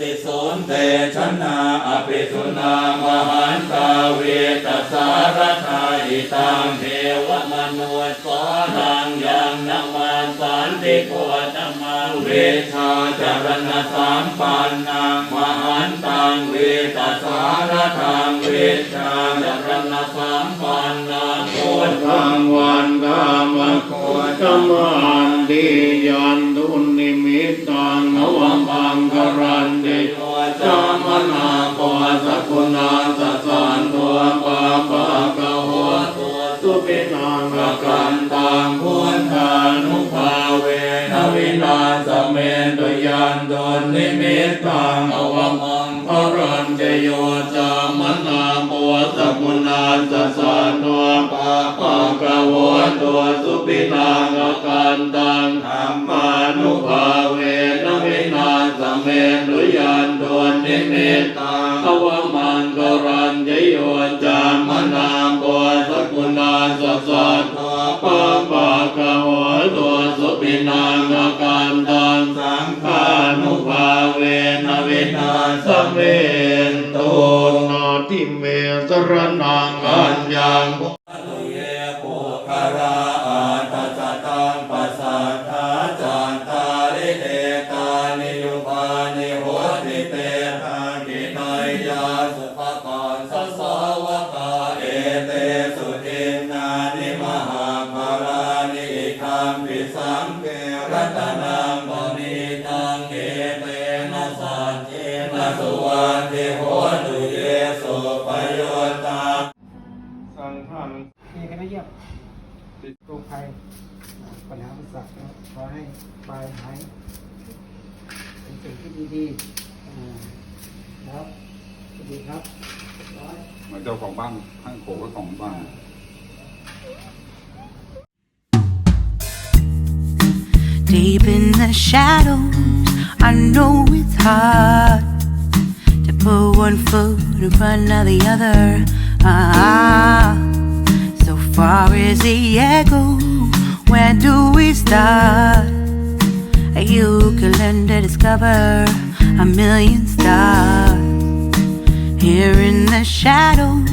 สิโสนเตชนะอภิสุนามหันตาเวตสารทาอิตังเทวมนุษย์สานังยังนามันสันติโกตมังเวชาจารณสามปันนังมหันตังเวตสารทังเวชาจารณสามปันนังโคตทางวันกามโคจมานดียันทุนิมิตังนวัง ตุยันตุนิมิตตังอวมังกรันเดโยจามนาปวสกุณาสสันตัวปาปะกะโหตัวสุปินังกันตังธรรมานุภาเวนวินาสเมตุยันตุนิมิตตังอวมันกรันเดโยจามนาปวสกุณาสสันตัวปาปะกะโหตัวสุปินัง สเมตุนาทิเมสรนังอัญญังตุเยปุคาราอาทัสสะตังปัสสัทธาจันตาริเอตานิยุปานิโหติเตหากินายยาสุภกรสัสสาวกาเอเตสุทินนานิมหาภารานิคัมปิสังเกรัตนัง ติโหตุเยสุปโยตาสังฆังมีคณะเยี่ยมโรคภัยปัญหาอุปสรรคก็ขอให้ปลายหายเป็นสิ่งที่ดีๆอ่าครับสวัสดีครับเรียบร้อยมาเจ้าของบ้านข้างโขงก็ของบ้าน Deep in the shadows, I know it's hard to put one foot in front of the other. Ah, so far is the echo. Where do we start? You can learn to discover a million stars here in the shadows.